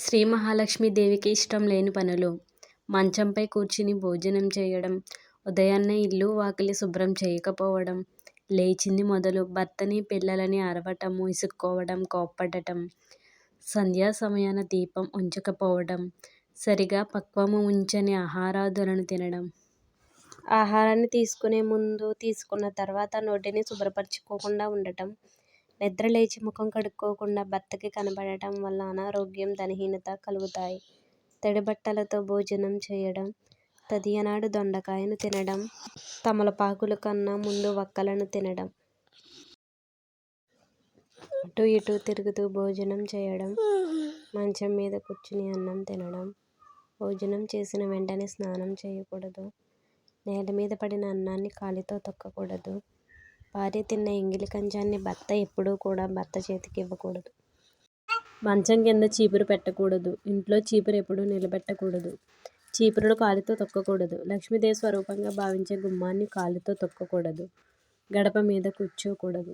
శ్రీ మహాలక్ష్మీదేవికి ఇష్టం లేని పనులు. మంచంపై కూర్చుని భోజనం చేయడం ఉదయాన్నే ఇల్లు వాకిలి శుభ్రం చేయకపోవడం లేచింది మొదలు భర్తని పిల్లలని అరవటం విసుక్కోవడం కోప్పడటం సంధ్యా సమయాన దీపం ఉంచకపోవడం సరిగా పక్వము ఉంచని ఆహారాదులను తినడం. ఆహారాన్ని తీసుకునే ముందు తీసుకున్న తర్వాత నోటిని శుభ్రపరచుకోకుండా ఉండటం నిద్ర లేచి ముఖం కడుక్కోకుండా భర్తకి కనబడటం వల్ల అనారోగ్యం ధనహీనత కలుగుతాయి. తడి బట్టలతో భోజనం చేయడం తదియనాడు దొండకాయను తినడం తమలపాకుల కన్నా ముందు వక్కలను తినడం. అటూ ఇటూ తిరుగుతూ భోజనం చేయడం మంచం మీద కూర్చుని అన్నం తినడం భోజనం చేసిన వెంటనే స్నానం చేయకూడదు నేల మీద పడిన అన్నాన్ని కాలితో తొక్కకూడదు భార్య తిన్న ఎంగిలి కంచాన్ని భర్త ఎప్పుడూ కూడా భర్త చేతికి ఇవ్వకూడదు. మంచం కింద చీపురు పెట్టకూడదు. ఇంట్లో చీపురు ఎప్పుడూ నిలబెట్టకూడదు. చీపురును కాలితో తొక్కకూడదు. లక్ష్మీదేవి స్వరూపంగా భావించే గుమ్మాన్ని కాలితో తొక్కకూడదు. గడప మీద కూర్చోకూడదు.